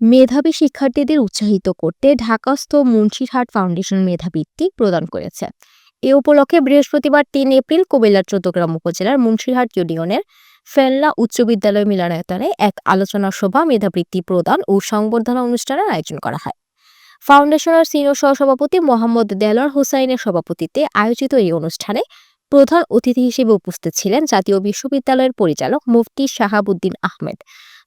মেধাবী শিক্ষার্থীদের উৎসাহিত করতে ঢাকাস্থ মুন্সিরহাট ফাউন্ডেশন মেধাবৃত্তি প্রদান করেছে। এ উপলক্ষে বৃহস্পতিবার তিন এপ্রিল কুমিল্লার চৌদ্দগ্রাম উপজেলার মুন্সিরহাট ইউনিয়নের ফেল্লা উচ্চ বিদ্যালয় মিলনায়তনে এক আলোচনা সভা মেধাবৃত্তি প্রদান ও সংবর্ধনা অনুষ্ঠানের আয়োজন করা হয়। ফাউন্ডেশনের সিনিয়র সহসভাপতি মোহাম্মদ দেলোয়ার হোসাইনের সভাপতিত্বে আয়োজিত এই অনুষ্ঠানে প্রধান অতিথি হিসেবে উপস্থিত ছিলেন জাতীয় বিশ্ববিদ্যালয়ের পরিচালক মুফতি শাহাবুদ্দিন আহমেদ।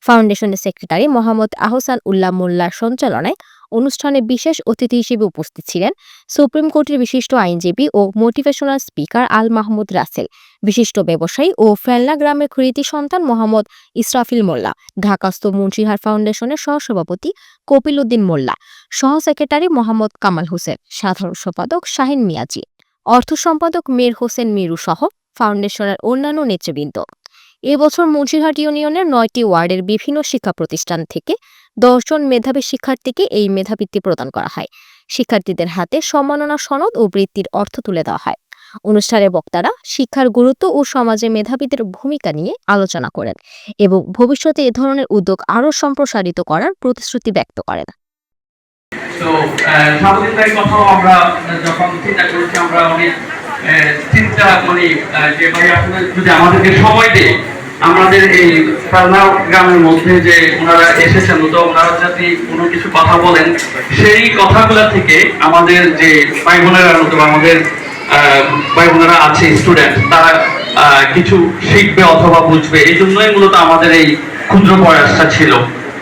ফাউন্ডেশনের সেক্রেটারি মোহাম্মদ আহসান উল্লাহ মোল্লার সঞ্চালনায় অনুষ্ঠানে বিশেষ অতিথি হিসেবে উপস্থিত ছিলেন সুপ্রিম কোর্টের বিশিষ্ট আইনজীবী ও মোটিভেশনাল স্পিকার আল মাহমুদ রাসেল, বিশিষ্ট ব্যবসায়ী ও ফেলনা গ্রামের কৃতি সন্তান মোহাম্মদ ইসরাফিল মোল্লা, ঢাকাস্থ মুন্সিহার ফাউন্ডেশনের সহসভাপতি কপিল উদ্দিন মোল্লা, সহ সেক্রেটারি মোহাম্মদ কামাল হোসেন, সাধারণ সম্পাদক শাহিন মিয়াজি, অর্থ সম্পাদক মীর হোসেন মিরু সহ ফাউন্ডেশনের অন্যান্য নেতৃবৃন্দ। এবছর মুন্সিরহাট ইউনিয়নের নয়টি ওয়ার্ডের বিভিন্ন শিক্ষা প্রতিষ্ঠান থেকে দশজন মেধাবী শিক্ষার্থীকে এই মেধাবৃত্তি প্রদান করা হয়। শিক্ষার্থীদের হাতে সম্মাননা সনদ ও বৃত্তির অর্থ তুলে দেওয়া হয়। অনুষ্ঠানে বক্তারা শিক্ষার গুরুত্ব ও সমাজে মেধাবীদের ভূমিকা নিয়ে আলোচনা করেন এবং ভবিষ্যতে এ ধরনের উদ্যোগ আরও সম্প্রসারিত করার প্রতিশ্রুতি ব্যক্ত করেন। তো কথাও আমরা যখন চিন্তা আমরা অনেক চিন্তা করি যে ভাই আপনাদের যদি আমাদেরকে সময় দেয় আমাদের এই পালনা গ্রামের মধ্যে যে ওনারা এসেছেন তো ওনারা যদি কোনো কিছু কথা বলেন, সেই কথাগুলো থেকে আমাদের যে ভাই বোনেরা নতুবা আমাদের ভাই বোনেরা আছে স্টুডেন্ট তারা কিছু শিখবে অথবা বুঝবে। এই জন্যই মূলত আমাদের এই ক্ষুদ্র প্রয়াসটা ছিল।